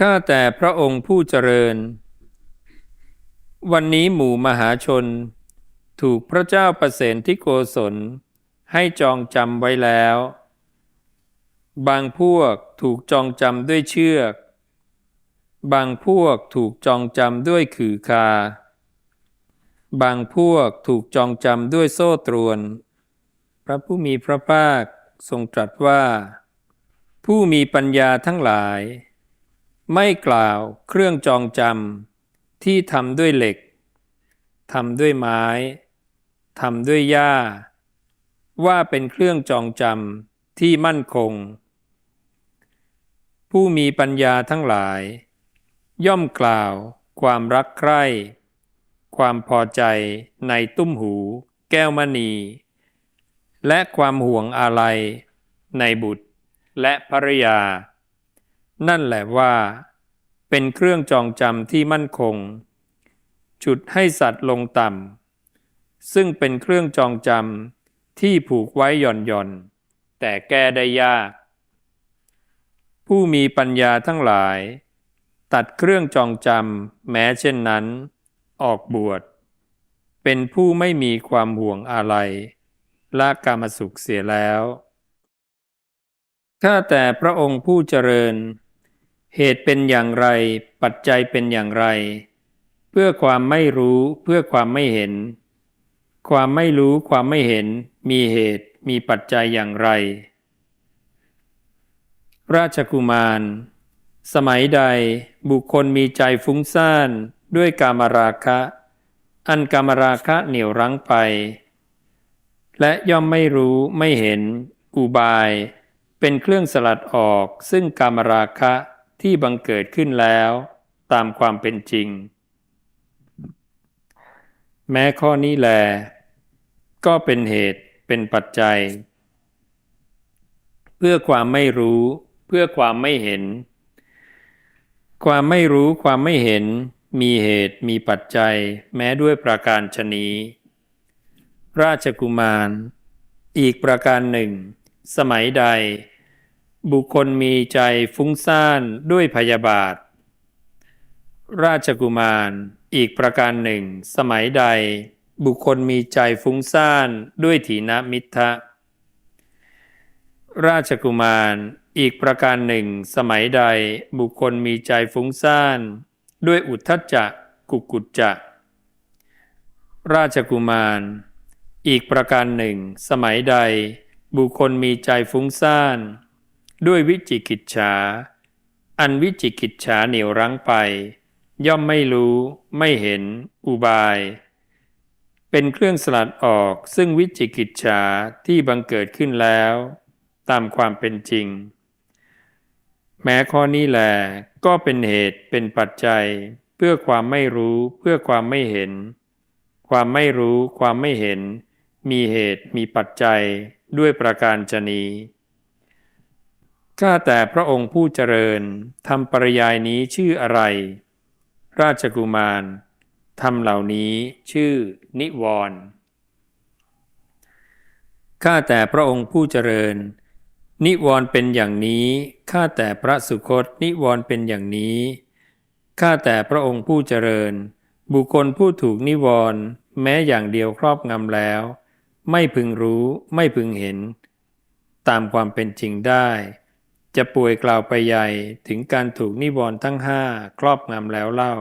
ข้าแต่พระองค์ผู้เจริญ วันนี้หมู่มหาชน ถูกพระเจ้าประเสนที่โกศล ให้จองจำไว้แล้ว บางพวกถูกจองจำด้วยเชือก บางพวกถูกจองจำด้วยขือคา บางพวกถูกจองจำด้วยโซ่ตรวน พระผู้มีพระภาคทรงตรัสว่า ผู้มีปัญญาทั้งหลาย ไม่กล่าวเครื่องจองจำที่ทำด้วยเหล็กทำด้วยไม้ทำด้วยหญ้า ว่าเป็นเครื่องจองจำที่มั่นคง ผู้มีปัญญาทั้งหลาย ย่อมกล่าวความรักใคร่ ความพอใจในตุ้มหู แก้วมณี และความห่วงอาลัยในบุตรและภรรยา นั่นแหละว่า เป็นเครื่องจองจำที่มั่นคง จุดให้สัตว์ลงต่ำซึ่งเป็นเครื่องจองจำที่ผูกไว้หย่อนหย่อนแต่แก้ได้ยาก ผู้มีปัญญาทั้งหลาย ตัดเครื่องจองจำแม้เช่นนั้น ออกบวช เป็นผู้ไม่มีความห่วงอะไรละกามสุขเสียแล้วข้าแต่พระองค์ผู้เจริญ เหตุเป็นอย่างไร ปัจจัยเป็นอย่างไร เพื่อความไม่รู้เพื่อความไม่เห็น ความไม่รู้ความไม่เห็น มีเหตุมีปัจจัยอย่างไร ราชกุมาร สมัยใดบุคคลมีใจฟุ้งซ่านด้วยกามราคะ อันกามราคะเหนี่ยวรั้งไป และย่อมไม่รู้ไม่เห็น อุบาย เป็นเครื่องสลัดออกซึ่งกามราคะ ที่บังเกิดขึ้นแล้วตามความเป็นจริง แม้ข้อนี้แล ก็เป็นเหตุเป็นปัจจัย เพื่อความไม่รู้ เพื่อความไม่เห็น ความไม่รู้ความไม่เห็น มีเหตุมีปัจจัย แม้ด้วยประการชนีราชกุมาร อีกประการหนึ่ง สมัยใด บุคคลมีใจฟุ้งซ่านด้วยพยาบาท ราชกุมาร อีกประการหนึ่ง สมัยใด บุคคลมีใจฟุ้งซ่านด้วยถีนมิทะราชกุมาร อีกประการหนึ่ง สมัยใด บุคคลมีใจฟุ้งซ่าน ด้วยอุทธัจจะกุกุจจะราชกุมาร อีกประการหนึ่ง สมัยใด บุคคลมีใจฟุ้งซ่าน ด้วยวิจิกิจฉา อันวิจิกิจฉาเหนี่ยวรั้งไป ย่อมไม่รู้ไม่เห็น อุบาย เป็นเครื่องสลัดออกซึ่งวิจิกิจฉาที่บังเกิดขึ้นแล้ว ตามความเป็นจริง แม้ข้อนี้แหลก็เป็นเหตุเป็นปัจจัย เพื่อความไม่รู้เพื่อความไม่เห็น ความไม่รู้ความไม่เห็น มีเหตุมีปัจจัยด้วยประการชนี ข้าแต่พระองค์ผู้เจริญทำปริยายนี้ชื่ออะไร ราชกุมารทำเหล่านี้ชื่อนิวรณ์ข้าแต่พระองค์ผู้เจริญ นิวรณ์เป็นอย่างนี้ข้าแต่พระสุคตนิวรณ์เป็นอย่างนี้ข้าแต่พระองค์ผู้เจริญ บุคคลผู้ถูกนิวรณ์แม้อย่างเดียวครอบงำแล้ว ไม่พึงรู้ไม่พึงเห็น ตามความเป็นจริงได้ จะป่วยกล่าวไปใหญ่ถึงการถูกนิวรณ์ทั้งห้าครอบงำแล้วเล่า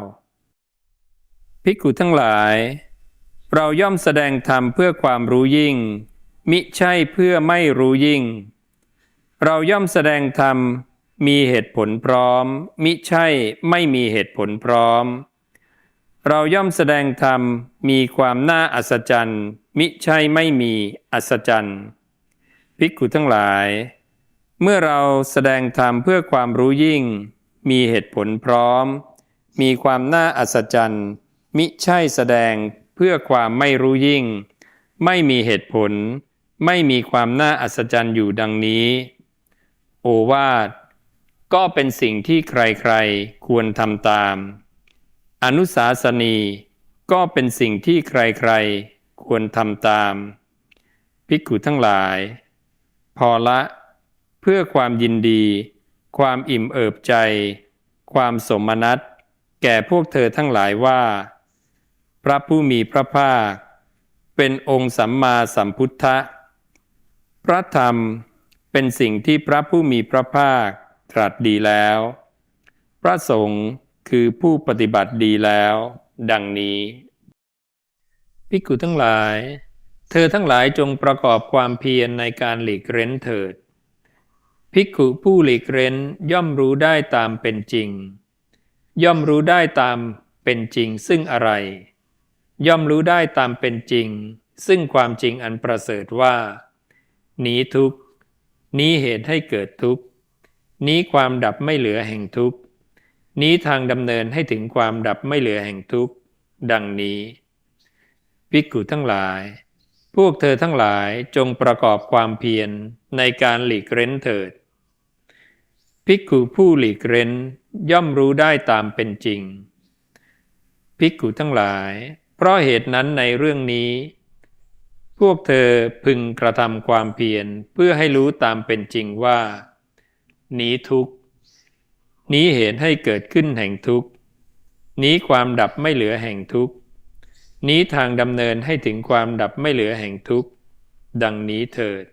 ภิกขุทั้งหลาย เราย่อมแสดงธรรมเพื่อความรู้ยิ่ง มิใช่เพื่อไม่รู้ยิ่ง เราย่อมแสดงธรรมมีเหตุผลพร้อม มิใช่ไม่มีเหตุผลพร้อม เราย่อมแสดงธรรมมีความน่าอัศจรรย์ มิใช่ไม่มีอัศจรรย์ภิกขุทั้งหลาย เมื่อเราแสดงธรรมเพื่อความรู้ยิ่ง มีเหตุผลพร้อม มีความน่าอัศจรรย์ มิใช่แสดงเพื่อความไม่รู้ยิ่ง ไม่มีเหตุผล ไม่มีความน่าอัศจรรย์อยู่ดังนี้ โอวาทก็เป็นสิ่งที่ใครๆควรทำตาม อนุสาสนีก็เป็นสิ่งที่ใครๆควรทำตาม ภิกขุทั้งหลาย พอละ พื่อความยินดี ความอิ่มเอิบใจ ความสมนัตแก่พวกเธอทั้งหลายว่า พระผู้มีพระภาค เป็นองค์สัมมาสัมพุทธะ พระธรรมเป็นสิ่งที่พระผู้มีพระภาคตรัสดีแล้ว พระสงฆ์คือผู้ปฏิบัติดีแล้ว ดังนี้ภิกขุทั้งหลาย เธอทั้งหลายจงประกอบความเพียรในการหลีกเร้นเถิด ภิกขุผู้หลีกเร้นย่อมรู้ได้ตามเป็นจริง ย่อมรู้ได้ตามเป็นจริงซึ่งอะไร ย่อมรู้ได้ตามเป็นจริง ซึ่งความจริงอันประเสริฐว่า นี้ทุกนี้เหตุให้เกิดทุกนี้ความดับไม่เหลือแห่งทุกนี้ทางดำเนินให้ถึงความดับไม่เหลือแห่งทุกดังนี้ภิกขุทั้งหลาย พวกเธอทั้งหลายจงประกอบความเพียรในการหลีกเร้นเถิด ภิกขุผู้หลีกเร้นย่อมรู้ได้ตามเป็นจริง ภิกขุทั้งหลาย เพราะเหตุนั้นในเรื่องนี้ พวกเธอพึงกระทำความเพียรเพื่อให้รู้ตามเป็นจริงว่า นี้ทุกข์นี้เหตุให้เกิดขึ้นแห่งทุกข์นี้ความดับไม่เหลือแห่งทุกข์นี้ทางดำเนินให้ถึงความดับไม่เหลือแห่งทุกดังนี้เถิด